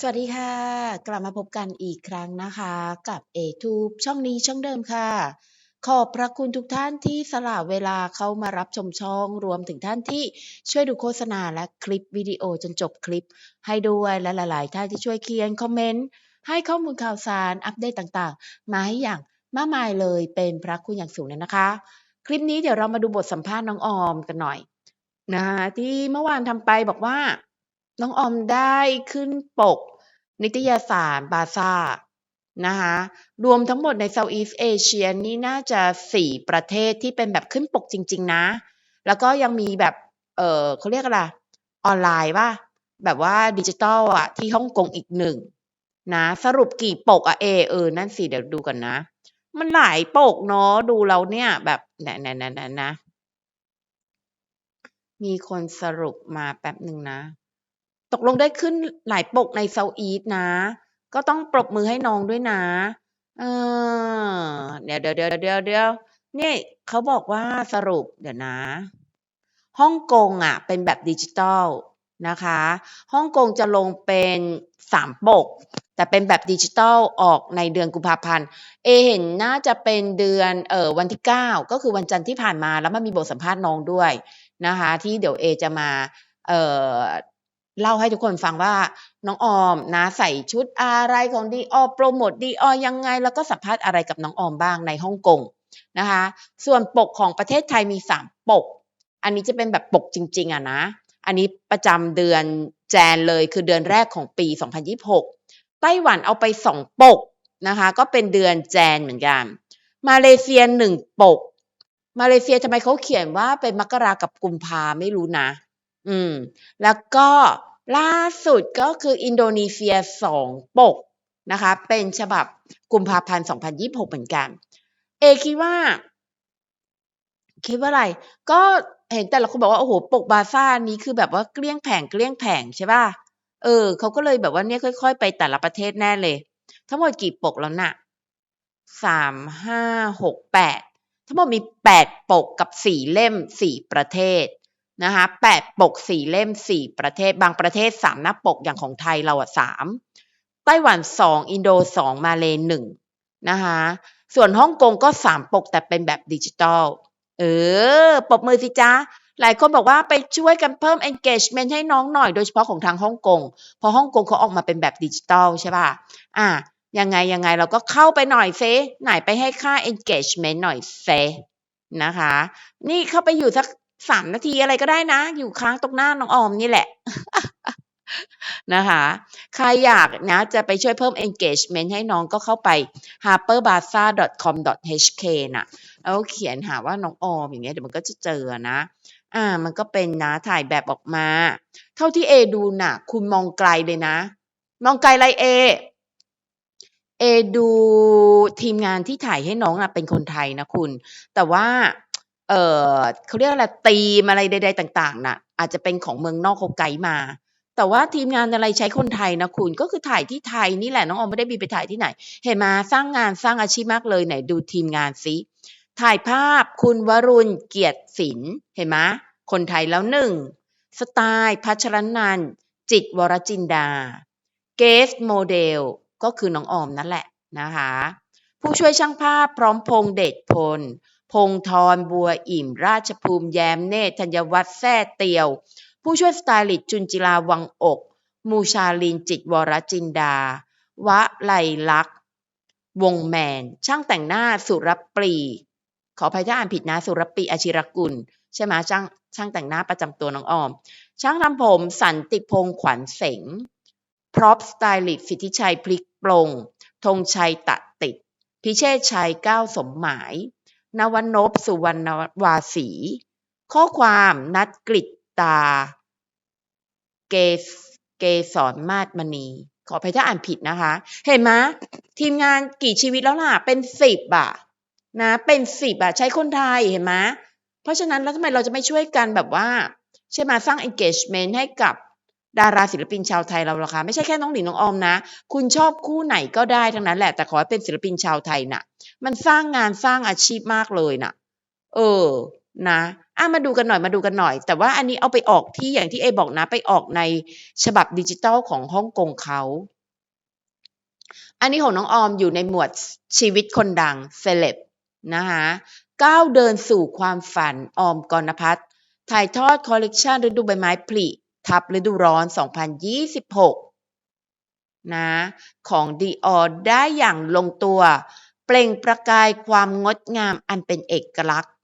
สวัสดีค่ะ กลับมาพบกันอีกครั้งนะคะ กับ A-Tube ช่องนี้ช่องเดิมค่ะ ขอบพระคุณทุกท่านที่สละเวลาเข้ามารับชมช่องรวมถึงท่านที่ช่วยดูโฆษณาและคลิปวิดีโอจนจบคลิป ให้ด้วยและหลาย ๆ ท่านที่ช่วยเขียนคอมเมนต์ให้ข้อมูลข่าวสารอัปเดตต่าง ๆ มาให้อย่างมากมายเลยเป็นพระคุณอย่างสูงเลยนะคะ คลิปนี้เดี๋ยวเรามาดูบทสัมภาษณ์น้องออมกันหน่อยนะคะที่เมื่อวานทำไปบอกว่า น้องออมได้ขึ้นปก นิตยสารบาซ่านะคะรวมทั้งหมดใน Southeast Asia นี่น่าจะ 4 ประเทศที่เป็นแบบขึ้นปกจริง ๆ นะ แล้วก็ยังมีแบบ เออเขาเรียกอะไร ออนไลน์ป่ะ แบบว่าดิจิทัลอะที่ฮ่องกงอีกหนึ่งนะสรุปกี่ปกอะเอเออ นั่นสิ เดี๋ยวดูก่อนนะ มันหลายปกเนาะดูแล้วเนี่ยแบบไหนๆๆๆนะมีคนสรุปมาแป๊บหนึ่งนะ ตกลงได้ขึ้นหลายปกใน Southeast นะ ก็ต้องปรบมือให้น้องด้วยนะ เออเดี๋ยวๆๆๆๆนี่เขาบอกว่าสรุปเดี๋ยวนะฮ่องกงอะ เป็นแบบดิจิทัลนะคะฮ่องกงจะลงเป็น3ปก แต่เป็นแบบดิจิทัลออกในเดือนกุมภาพันธ์เอเห็นน่าจะเป็นเดือนเอ่อวันที่ 9 ก็คือวันจันทร์ที่ผ่านมาแล้วมันมีบทสัมภาษณ์น้องด้วยนะคะ ที่เดี๋ยวเอจะมาเอ่อ เล่าให้ทุกคนฟังว่าน้องออมนะใส่ชุดอะไรของ Dior โพรโมต Dior ยังไง แล้วก็สัมภาษณ์อะไรกับน้องออมบ้างในฮ่องกงนะคะ ส่วนปกของประเทศไทยมี 3 ปก อันนี้จะเป็นแบบปกจริง ๆอะนะ อันนี้ประจำเดือนแจนเลยคือเดือนแรกของปี 2026 ไต้หวันเอาไป 2 ปกนะคะ ก็เป็นเดือนแจนเหมือนกัน มาเลเซีย1ปก มาเลเซียทำไมเขาเขียนว่าเป็นมกรากับกุมภาไม่รู้นะ อืม แล้วก็ล่าสุดก็คืออินโดนีเซีย2ปกนะคะ เป็นฉบับกุมภาพันธ์ 2026 เหมือนกัน เอคิดว่า คิดว่าอะไร ก็เห็นแต่ละคนบอกว่า โอ้โฮปกบาซ่านี้คือแบบว่าเกลี้ยงแผงๆใช่เปล่าเออ เขาก็เลยแบบว่าเนี่ยค่อย ๆ ไปแต่ละประเทศแน่เลย ทั้งหมดกี่ปกแล้วน่ะ3 5 6 8ทั้งหมดมี8ปดปกกับ4เล่ม4ประเทศ นะคะ8ปดปก4เล่ม4ประเทศบางประเทศ3หน้าปกอย่างของไทยเราอะ3ไต้หวัน2อินโด2มาเลย์1นะคะส่วนฮ่องกงก็3ปกแต่เป็นแบบดิจิทัลเออปบมือสิจ๊ะหลายคนบอกว่าไปช่วยกันเพิ่ม engagement ให้น้องหน่อยโดยเฉพาะของทางฮ่องกงเพราะฮ่องกงเขาออกมาเป็นแบบดิจิทัลใช่เปล่าอายังไงๆเราก็เข้าไปหน่อยสิไหนไปให้ค่า engagement หน่อยสินะคะ นี่เข้าไปอยู่สัก 3นาทีอะไรก็ได้นะ อยู่ค้างตรงหน้าน้องออมนี่แหละนะคะใครอยากนะจะไปช่วยเพิ่ม engagement ให้น้องก็เข้าไป harperbazaar.com.hk น่ะแล้วเขียนหาว่าน้องออมอย่างเงี้ยเดี๋ยวมันก็จะเจอนะ อ่า มันก็เป็นนะถ่ายแบบออกมา เท่าที่เอดูน่ะคุณมองไกลเลยนะ มองไกลอะไรเอ เอดูทีมงานที่ถ่ายให้น้องอะเป็นคนไทยนะคุณ แต่ว่า เออเขาเรียกอะไรธีมอะไรใด ๆ ต่าง ๆน่ะ อาจจะเป็นของเมืองนอกเขาไกด์มา แต่ว่าทีมงานอะไรใช้คนไทยนะคุณก็คือถ่ายที่ไทยนี่แหละน้องออมไม่ได้บินไปถ่ายที่ไหน เห็นไหมสร้างงานสร้างอาชีพมากเลยไหนดูทีมงานสิถ่ายภาพคุณวรุณเกียรติศิลป์เห็นไหมคนไทยแล้ว1สไตล์พัชรนันจิตรวรจินดา Guest Model ก็คือน้องออมนั่นแหละนะคะ ผู้ช่วยช่างภาพพร้อมพงเดชพล พงธรบัวอิ่ม ราชภูมิแย้มเนตรธัญวัฒน์แท่เตียว ผู้ช่วยสไตลิสต์จุนจิราวังอก มูชาลินจิตวรจินดา วะไลลักษ์วงแมน ช่างแต่งหน้าสุรปรี ขออภัยถ้าอ่านผิดนะสุรปรีอาชิรกุล ใช่ไหมช่างช่างแต่งหน้าประจำตัวน้องออม ช่างทำผมสันติพงษ์ขวัญเสง Prop Stylist สิทธิชัยพลิกปลงธงชัยตะติด พิเชษชัยก้าวสมหมาย นวนพสุวรรณวาสี ข้อความนัทกฤตตา เกษเกษรมาศมณี ขออภัยถ้าอ่านผิดนะคะ เห็นไหมทีมงานกี่ชีวิตแล้วล่ะ เป็น10อะนะเป็น10อะใช้คนไทยเห็นไหมเพราะฉะนั้นแล้วทำไมเราจะไม่ช่วยกันแบบว่า ใช่ไหมสร้าง engagement ให้กับ ดาราศิลปินชาวไทยเราล่ะคะไม่ใช่แค่น้องหลินน้องออมนะ คุณชอบคู่ไหนก็ได้ทั้งนั้นแหละแต่ขอให้เป็นศิลปินชาวไทยน่ะ มันสร้างงานสร้างอาชีพมากเลยน่ะ เออนะอะมาดูกันหน่อยมาดูกันหน่อย แต่ว่าอันนี้เอาไปออกที่อย่างที่เอบอกนะ ไปออกในฉบับดิจิตอลของฮ่องกงเขา อันนี้ของน้องออมอยู่ในหมวดชีวิตคนดังเซเลบนะคะก้าวเดินสู่ความฝันออมกรณพัฒน์ถ่ายทอดคอลเลกชันฤดูใบไม้ผลิ ทับฤดูร้อน 2026 นะของดีออได้อย่างลงตัว เปล่งประกายความงดงามอันเป็นเอกลักษณ์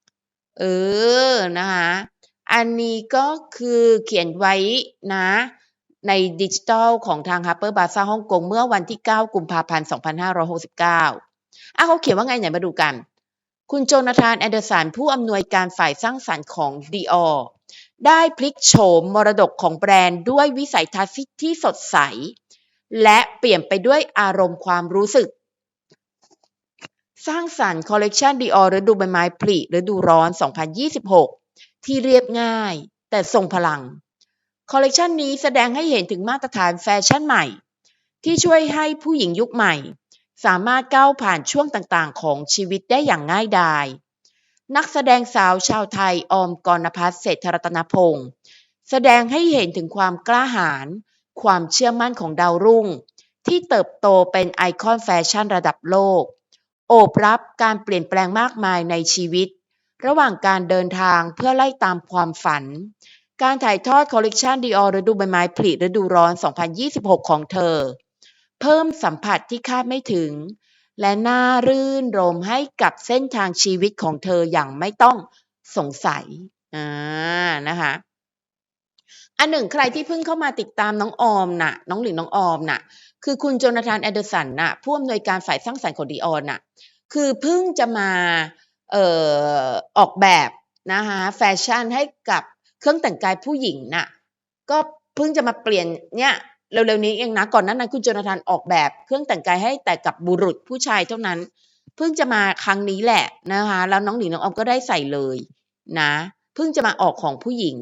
เออ นะคะอันนี้ก็คือเขียนไว้นะ ในดิจิทัลของทาง Harper Bazaar ฮ่องกงเมื่อวันที่ 9 กุมภาพันธ์ 2569 อะเขาเขียนว่าไงไหนมาดูกัน คุณโจนาธานแอนเดอร์สันผู้อำนวยการฝ่ายสร้างสรรค์ของ Dior ได้พลิกโฉมมรดกของแบรนด์ด้วยวิสัยทัศน์ที่สดใส และเปลี่ยนไปด้วยอารมณ์ความรู้สึก สร้างสรรค์คอลเลกชัน Dior ฤดูใบไม้ผลิฤดูร้อน 2026 ที่เรียบง่าย แต่ทรงพลัง คอลเลกชันนี้แสดงให้เห็นถึงมาตรฐานแฟชั่นใหม่ ที่ช่วยให้ผู้หญิงยุคใหม่ สามารถก้าวผ่านช่วงต่างๆ ของชีวิตได้อย่างง่ายดาย นักแสดงสาวชาวไทยออมกรณพัฒน์เศรษฐรัตนพงศ์แสดงให้เห็นถึงความกล้าหาญความเชื่อมั่นของดาวรุ่ง ที่เติบโตเป็นไอคอนแฟชั่นระดับโลก โอบรับการเปลี่ยนแปลงมากมายในชีวิต ระหว่างการเดินทางเพื่อไล่ตามความฝัน การถ่ายทอดคอลเลกชันดีออฤดูใบไม้ผลิฤดูร้อน 2026 ของเธอ เพิ่มสัมผัสที่คาดไม่ถึง และน่ารื่นรมให้กับเส้นทางชีวิตของเธออย่างไม่ต้องสงสัยอ่านะคะอันหนึ่งใครที่เพิ่งเข้ามาติดตามน้องออมน่ะ น้องหลินน้องออมน่ะ คือคุณโจนาธานแอนเดอร์สันน่ะผู้อำนวยการฝ่ายสร้างสรรค์ของดีออนน่ะ คือเพิ่งจะมาเอ่อออกแบบนะคะแฟชั่นให้กับเครื่องแต่งกายผู้หญิงน่ะ ก็เพิ่งจะมาเปลี่ยนเนี่ย เร็วๆนี้เองนะก่อนหนั้นนั้นคุณโจนาธานออกแบบเครื่องแต่งกายให้แต่กับบุรุษผู้ชายเท่านั้น เพิ่งจะมาครั้งนี้แหละนะคะแล้วน้องหลินน้องออมก็ได้ใส่เลยนะเพิ่งจะมาออกของผู้หญิง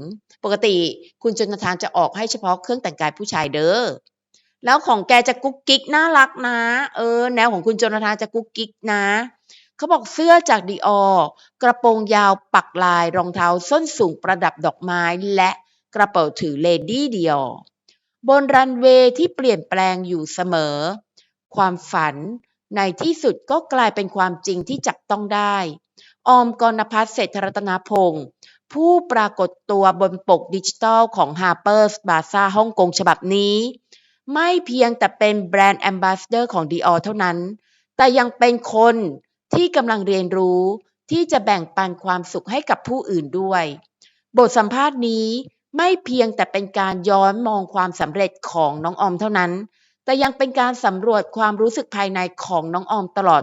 ปกติคุณจนาธานจะออกให้เฉพาะเครื่องแต่งกายผู้ชายเด้อ แล้วของแกจะกุ๊กกิ๊กน่ารักนะ เออ แนวของคุณจนาธานจะกุ๊กกิ๊กนะ เขาบอกเสื้อจากดีออกระโปรงยาวปักลายรองเท้าส้นสูงประดับดอกไม้และกระเป๋าถือเลดี้ดีออ บนรันเวย์ที่เปลี่ยนแปลงอยู่เสมอ ความฝันในที่สุดก็กลายเป็นความจริงที่จับต้องได้ ออมกรณพัฒน์เศรษฐรัตนพงศ์ผู้ปรากฏตัวบนปกดิจิทัลของ Harper's Bazaar ฮ่องกงฉบับนี้ ไม่เพียงแต่เป็นแบรนด์แอมบาสเดอร์ของ Dior เท่านั้น แต่ยังเป็นคนที่กำลังเรียนรู้ที่จะแบ่งปันความสุขให้กับผู้อื่นด้วย บทสัมภาษณ์นี้ ไม่เพียงแต่เป็นการย้อนมองความสำเร็จของน้องออมเท่านั้น แต่ยังเป็นการสำรวจความรู้สึกภายในของน้องออมตลอด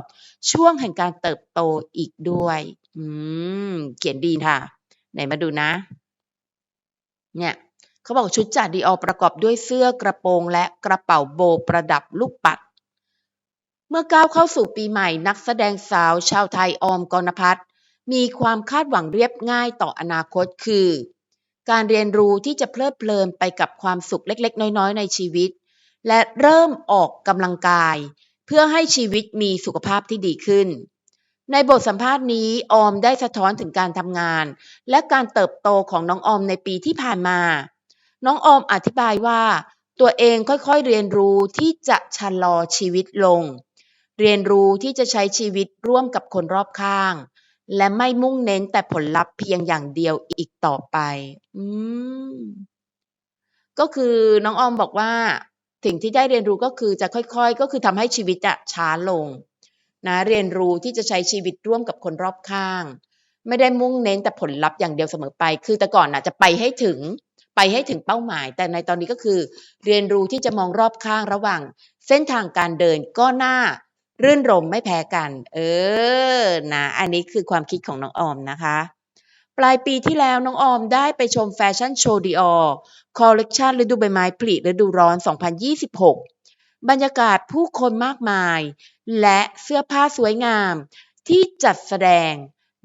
ช่วงแห่งการเติบโตอีกด้วย อืม เขียนดีค่ะ ไหนมาดูนะ เนี่ยเขาบอกชุดจากดีออประกอบด้วยเสื้อกระโปรงและกระเป๋าโบประดับลูกปัด เมื่อก้าวเข้าสู่ปีใหม่นักแสดงสาวชาวไทยออมกรณพัฒน์มีความคาดหวังเรียบง่ายต่ออนาคตคือ การเรียนรู้ที่จะเพลิดเพลินไปกับความสุขเล็กๆ น้อยๆ ในชีวิต และเริ่มออกกำลังกาย เพื่อให้ชีวิตมีสุขภาพที่ดีขึ้น ในบทสัมภาษณ์นี้ออมได้สะท้อนถึงการทำงาน และการเติบโตของน้องออมในปีที่ผ่านมา น้องออมอธิบายว่าตัวเองค่อยๆเรียนรู้ที่จะชะลอชีวิตลง เรียนรู้ที่จะใช้ชีวิตร่วมกับคนรอบข้าง และไม่มุ่งเน้นแต่ผลลัพธ์เพียงอย่างเดียวอีกต่อไป อืม ก็คือน้องออมบอกว่าสิ่งที่ได้เรียนรู้ก็คือจะค่อยๆ ก็คือทำให้ชีวิตอะช้าลง นะ เรียนรู้ที่จะใช้ชีวิตร่วมกับคนรอบข้าง ไม่ได้มุ่งเน้นแต่ผลลัพธ์อย่างเดียวเสมอไป คือแต่ก่อนน่ะจะไปให้ถึง ไปให้ถึงเป้าหมาย แต่ในตอนนี้ก็คือ เรียนรู้ที่จะมองรอบข้างระหว่าง เส้นทางการเดินก็น่า รื่นรมไม่แพ้กัน เออ นะ อันนี้คือความคิดของน้องออมนะคะ ปลายปีที่แล้วน้องออมได้ไปชมแฟชั่นโชว์ดีออคอลเลกชันฤดูใบไม้ผลิฤดูร้อน 2026 บรรยากาศผู้คนมากมาย และเสื้อผ้าสวยงาม ที่จัดแสดง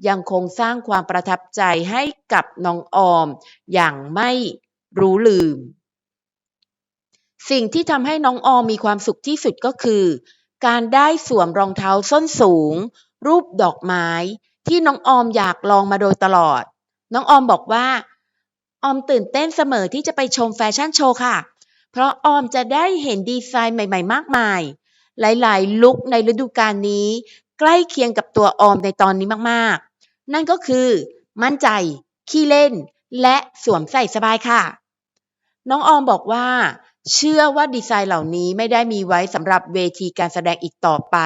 ยังคงสร้างความประทับใจให้กับน้องออม อย่างไม่รู้ลืม สิ่งที่ทำให้น้องออมมีความสุขที่สุดก็คือ การได้สวมรองเท้าส้นสูง รูปดอกไม้ ที่น้องออมอยากลองมาโดยตลอด น้องออมบอกว่า ออมตื่นเต้นเสมอที่จะไปชมแฟชั่นโชว์ค่ะ เพราะออมจะได้เห็นดีไซน์ใหม่ ๆ มากมาย หลายๆ ลุคในฤดูกาลนี้ ใกล้เคียงกับตัวออมในตอนนี้มากๆ นั่นก็คือ มั่นใจ ขี้เล่น และสวมใส่สบายค่ะ น้องออมบอกว่า เชื่อว่าดีไซน์เหล่านี้ไม่ได้มีไว้สำหรับเวทีการแสดงอีกต่อไป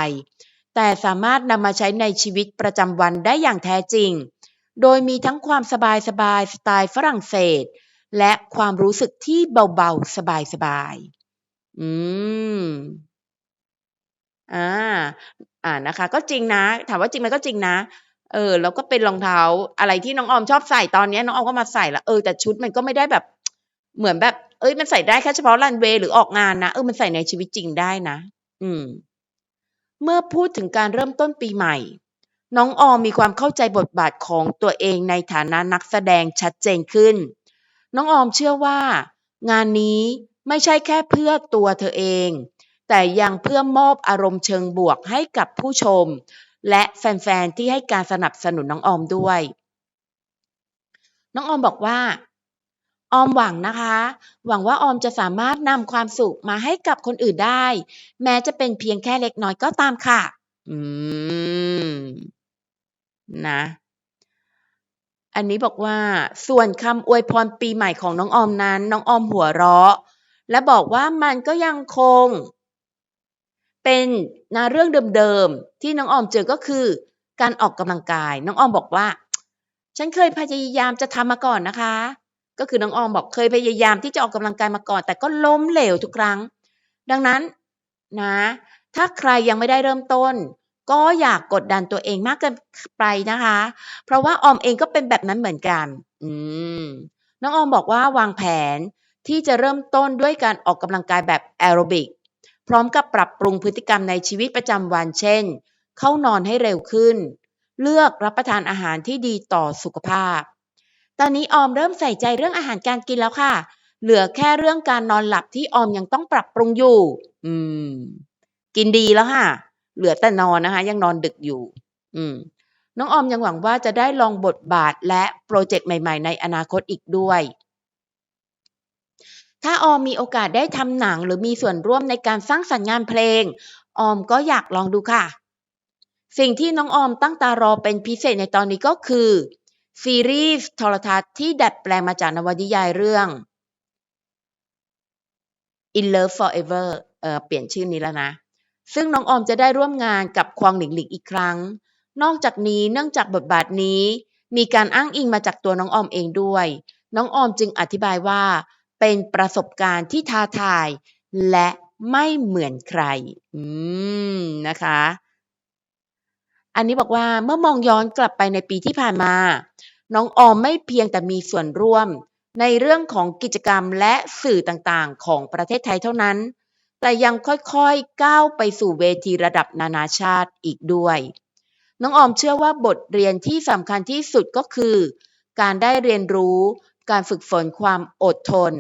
แต่สามารถนำมาใช้ในชีวิตประจำวันได้อย่างแท้จริง โดยมีทั้งความสบายสบายสไตล์ฝรั่งเศส และความรู้สึกที่เบาๆ สบายๆ อืม อ่า อ่านะคะ ก็จริงนะ ถามว่าจริงไหมก็จริงนะ เออ แล้วก็เป็นรองเท้าอะไรที่น้องออมชอบใส่ตอนนี้น้องออมก็มาใส่ล้วเออ แต่ชุดมันก็ไม่ได้แบบ เหมือนแบบ เฮ้ยมันใส่ได้แค่เฉพาะรันเวย์หรือออกงานนะเออมันใส่ในชีวิตจริงได้นะ อืม เมื่อพูดถึงการเริ่มต้นปีใหม่ น้องออมมีความเข้าใจบทบาทของตัวเองในฐานะนักแสดงชัดเจนขึ้น น้องออมเชื่อว่า งานนี้ไม่ใช่แค่เพื่อตัวเธอเอง แต่ยังเพื่อมอบอารมณ์เชิงบวกให้กับผู้ชม และแฟนๆที่ให้การสนับสนุนน้องออมด้วย น้องออมบอกว่า ออมหวังนะคะ หวังว่าออมจะสามารถนำความสุขมาให้กับคนอื่นได้ แม้จะเป็นเพียงแค่เล็กน้อยก็ตามค่ะ อืม นะ อันนี้บอกว่า ส่วนคำอวยพรปีใหม่ของน้องออมนั้น น้องออมหัวเราะ และบอกว่ามันก็ยังคง เป็นนะเรื่องเดิมๆที่น้องออมเจอก็คือ การออกกำลังกาย น้องออมบอกว่า ฉันเคยพยายามจะทำมาก่อนนะคะ ก็คือน้องออมบอกเคยพยายามที่จะออกกำลังกายมาก่อน แต่ก็ล้มเหลวทุกครั้ง ดังนั้นนะ ถ้าใครยังไม่ได้เริ่มต้น ก็อย่ากกดดันตัวเองมากเกินไปนะคะ เพราะว่าออมเองก็เป็นแบบนั้นเหมือนกัน อืมน้องออมบอกว่าวางแผนที่จะเริ่มต้นด้วยการออกกำลังกายแบบแอโรบิกพร้อมกับปรับปรุงพฤติกรรมในชีวิตประจำวันเช่น เข้านอนให้เร็วขึ้น เลือกรับประทานอาหารที่ดีต่อสุขภาพ ตอนนี้ออมเริ่มใส่ใจเรื่องอาหารการกินแล้วค่ะ เหลือแค่เรื่องการนอนหลับที่ออมยังต้องปรับปรุงอยู่ อืม กินดีแล้วค่ะ เหลือแต่นอนนะคะ ยังนอนดึกอยู่ อืม น้องออมยังหวังว่าจะได้ลองบทบาทและโปรเจกต์ใหม่ ๆ ในอนาคตอีกด้วย ถ้าออมมีโอกาสได้ทำหนังหรือมีส่วนร่วมในการสร้างสรรค์งานเพลง ออมก็อยากลองดูค่ะ สิ่งที่น้องออมตั้งตารอเป็นพิเศษในตอนนี้ก็คือ ซีรีส์โทรทัศน์ที่ดัดแปลงมาจากนวนิยายเรื่อง In Love Forever เออเปลี่ยนชื่อนี้แล้วนะ ซึ่งน้องออมจะได้ร่วมงานกับควางหลิงหลิงอีกครั้ง นอกจากนี้เนื่องจากบทบาทนี้ มีการอ้างอิงมาจากตัวน้องออมเองด้วย น้องออมจึงอธิบายว่า เป็นประสบการณ์ที่ท้าทาย และไม่เหมือนใคร อืม นะคะ อันนี้บอกว่าเมื่อมองย้อนกลับไปในปีที่ผ่านมา น้องออมไม่เพียงแต่มีส่วนร่วม ในเรื่องของกิจกรรมและสื่อต่างๆ ของประเทศไทยเท่านั้น แต่ยังค่อยๆก้าวไปสู่เวทีระดับนานาชาติอีกด้วย น้องออมเชื่อว่าบทเรียนที่สำคัญที่สุดก็คือ การได้เรียนรู้ การฝึกฝนความอดทน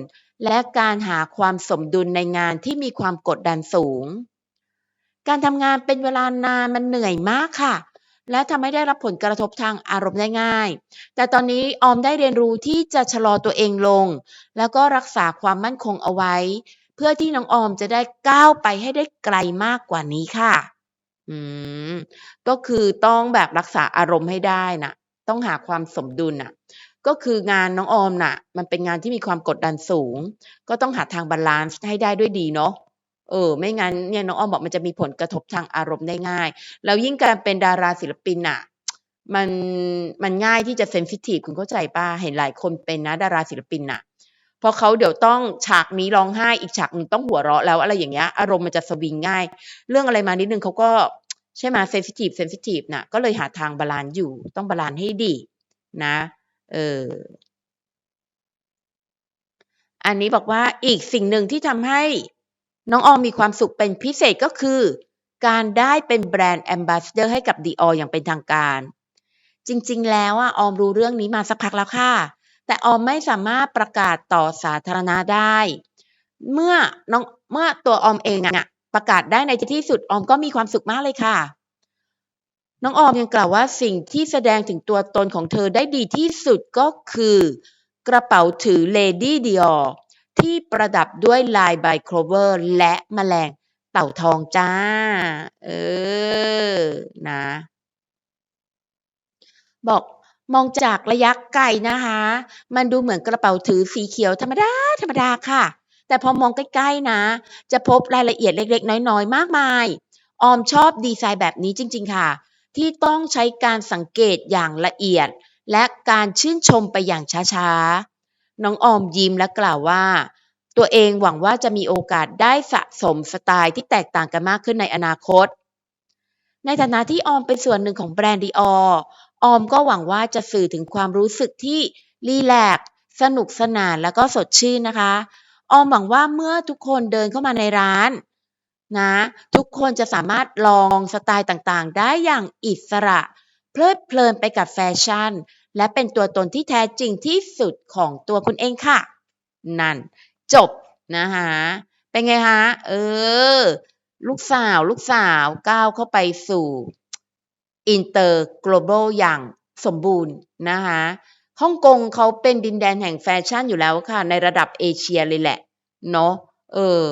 และการหาความสมดุลในงานที่มีความกดดันสูง การทำงานเป็นเวลานานมันเหนื่อยมากค่ะ และทำให้ได้รับผลกระทบทางอารมณ์ได้ง่าย แต่ตอนนี้ออมได้เรียนรู้ที่จะชะลอตัวเองลง แล้วก็รักษาความมั่นคงเอาไว้ เพื่อที่น้องออมจะได้ก้าวไปให้ได้ไกลมากกว่านี้ค่ะ อืม ก็คือต้องแบบรักษาอารมณ์ให้ได้น่ะต้องหาความสมดุลน่ะ ก็คืองานน้องออมน่ะ มันเป็นงานที่มีความกดดันสูง ก็ต้องหาทางบาลันซ์ให้ได้ด้วยดีเนาะ เออไม่งั้นเนี่ยน้องอ้อมบอกมันจะมีผลกระทบทางอารมณ์ได้ง่าย แล้วยิ่งการเป็นดาราศิลปินน่ะมันมันง่ายที่จะเซนซิทีฟคุณเข้าใจปล่าเห็นหลายคนเป็นนะดาราศิลปินน่ะพราะเขาเดี๋ยวต้องฉากนี้ร้องไห้อีกฉากหนึ่งต้องหัวเราะแล้วอะไรอย่างเงี้ยอารมณ์มันจะสวิงง่าย เรื่องอะไรมานิดนึงเขาก็ใช่ไหมเซนซิทีฟเซนซิทีฟน่ะก็เลยหาทางบาลันซ์อยู่ต้องบาลันซ์ให้ดีนะ เอออันนี้บอกว่าอีกสิ่งหนึ่งที่ทำให้ น้องออมมีความสุขเป็นพิเศษก็คือ การได้เป็นแบรนด์ Ambassador ให้กับ Dior อย่างเป็นทางการ จริงๆ แล้วอะออมรู้เรื่องนี้มาสักพักแล้วค่ะ แต่ออมไม่สามารถประกาศต่อสาธารณะได้ เมื่อน้องเมื่อตัวออมเองอะประกาศได้ในที่สุดออมก็มีความสุขมากเลยค่ะ น้องออมยังกล่าวว่าสิ่งที่แสดงถึงตัวตนของเธอได้ดีที่สุดก็คือ กระเป๋าถือ Lady Dior ที่ประดับด้วยลายใบโคลเวอร์และแมลงเต่าทองจ้า เออ นะ บอกมองจากระยะไกลนะคะ มันดูเหมือนกระเป๋าถือสีเขียวธรรมดา ธรรมดาค่ะ แต่พอมองใกล้ๆนะ จะพบรายละเอียดเล็กๆ น้อยๆ มากมาย ออมชอบดีไซน์แบบนี้จริงๆค่ะ ที่ต้องใช้การสังเกตอย่างละเอียด และการชื่นชมไปอย่างช้าๆ น้องออมยิ้มและกล่าวว่า ตัวเองหวังว่าจะมีโอกาสได้สะสมสไตล์ที่แตกต่างกันมากขึ้นในอนาคต ในฐานะที่ออมเป็นส่วนหนึ่งของแบรนด์ดีออออมก็หวังว่าจะสื่อถึงความรู้สึกที่รีแลกสนุกสนานแล้วก็สดชื่นนะคะ ออมหวังว่าเมื่อทุกคนเดินเข้ามาในร้านนะทุกคนจะสามารถลองสไตล์ต่างๆ ได้อย่างอิสระ เพลิดเพลินไปกับแฟชั่น และเป็นตัวตนที่แท้จริงที่สุดของตัวคุณเองค่ะ นั่น จบนะคะเป็นไงคะเออ ลูกสาวลูกสาวก้าวเข้าไปสู่ Inter Global อย่างสมบูรณ์นะคะฮ่องกงเขาเป็นดินแดนแห่งแฟชั่นอยู่แล้วค่ะ ในระดับเอเชียเลยแหละ เนาะเออ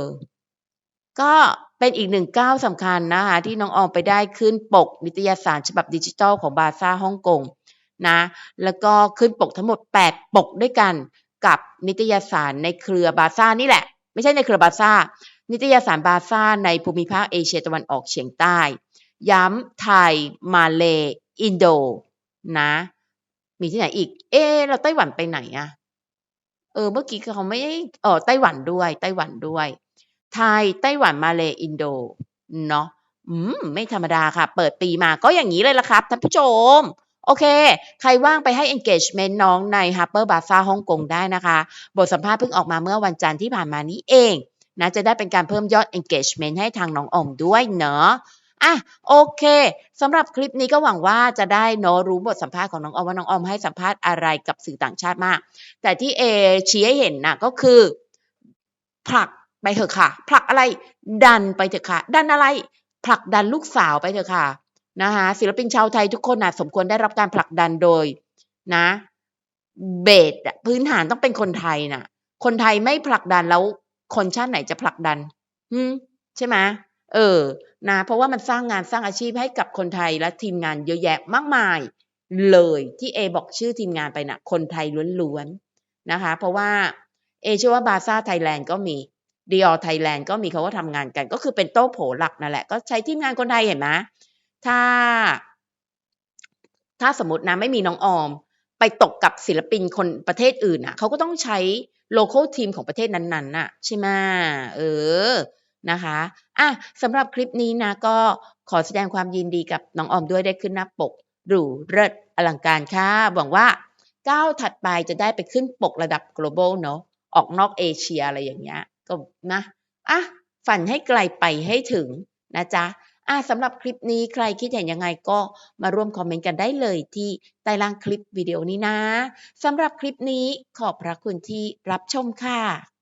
ก็เป็นอีกหนึ่งก้าวสำคัญนะคะ ที่น้องออมไปได้ขึ้นปกนิตยสารฉบับดิจิทัลของบาซ่าฮ่องกง นะแล้วก็ขึ้นปกทั้งหมด 8 ปกด้วยกันกับนิตยสารในเครือบาซ่านี่แหละ ไม่ใช่ในเครือบาซ่า นิตยสารบาซ่าในภูมิภาคเอเชียตะวันออกเฉียงใต้ ย้ำไทย มาเล อินโดนะ มีที่ไหนอีก เอ๊เราไต้หวันไปไหนอะเออเมื่อกี้เขาไม่ได้เออไต้หวันด้วยไต้หวันด้วย ไทยไต้หวันมาเลอินโดเนาะอืมไม่ธรรมดาค่ะ เปิดปีมาก็อย่างนี้เลยละครับท่านผู้ชม โอเค ใครว่างไปให้ engagement น้องใน Harper Bazaar ฮ่องกงได้นะคะ บทสัมภาษณ์เพิ่งออกมาเมื่อวันจันทร์ที่ผ่านมานี้เองนะจะได้เป็นการเพิ่มยอด engagement ให้ทางน้องอมด้วยเนาะอะโอเคสำหรับคลิปนี้ก็หวังว่าจะได้เนาะรู้บทสัมภาษณ์ของน้องออมว่าน้องออมให้สัมภาษณ์อะไรกับสื่อต่างชาติมาก แต่ที่เอชี้ให้เห็นน่ะก็คือ ผลักไปเถอะค่ะ ผลักอะไร ดันไปเถอะค่ะ ดันอะไร ผลักดันลูกสาวไปเถอะค่ะ นะคะศิลปินชาวไทยทุกคนน่ะสมควรได้รับการผลักดันโดยนะเบสพื้นฐานต้องเป็นคนไทยน่ะคนไทยไม่ผลักดันแล้วคนชาติไหนจะผลักดันหืมใช่ไหมเออนะเพราะว่ามันสร้างงานสร้างอาชีพให้กับคนไทยและทีมงานเยอะแยะมากมาย เลยที่เอบอกชื่อทีมงานไปน่ะคนไทยล้วนๆนะคะ เพราะว่าเอเชื่อว่าบาซ่าไทยแลนด์ก็มีดีออไทยแลนด์ก็มีเขาก็ทำงานกัน ก็คือเป็นโต๊ะโผหลักนั่นแหละ ก็ใช้ทีมงานคนไทยเห็นไหม ถ้า ถ้าสมมตินะไม่มีน้องออม ไปตกกับศิลปินคนประเทศอื่นอะเขาก็ต้องใช้โลโก้ทีมของประเทศนั้นๆน่ะ ใช่ไหมเออนะคะอะสำหรับคลิปนี้นะก็ขอแสดงความยินดีกับน้องออมด้วยได้ขึ้นหน้าปกหรูเลิศอลังการค่ะหวังว่าก้าวถัดไปจะได้ไปขึ้นปกระดับ global เนาะออกนอกเอเชียอะไรอย่างเงี้ยก็นะอะฝันให้ไกลไปให้ถึงนะจ๊ะ อะสำหรับคลิปนี้ใครคิดเห็นยังไงก็มาร่วมคอมเมนต์กันได้เลยที่ใต้ล่างคลิปวิดีโอนี้นะสำหรับคลิปนี้ขอบพระคุณที่รับชมค่ะ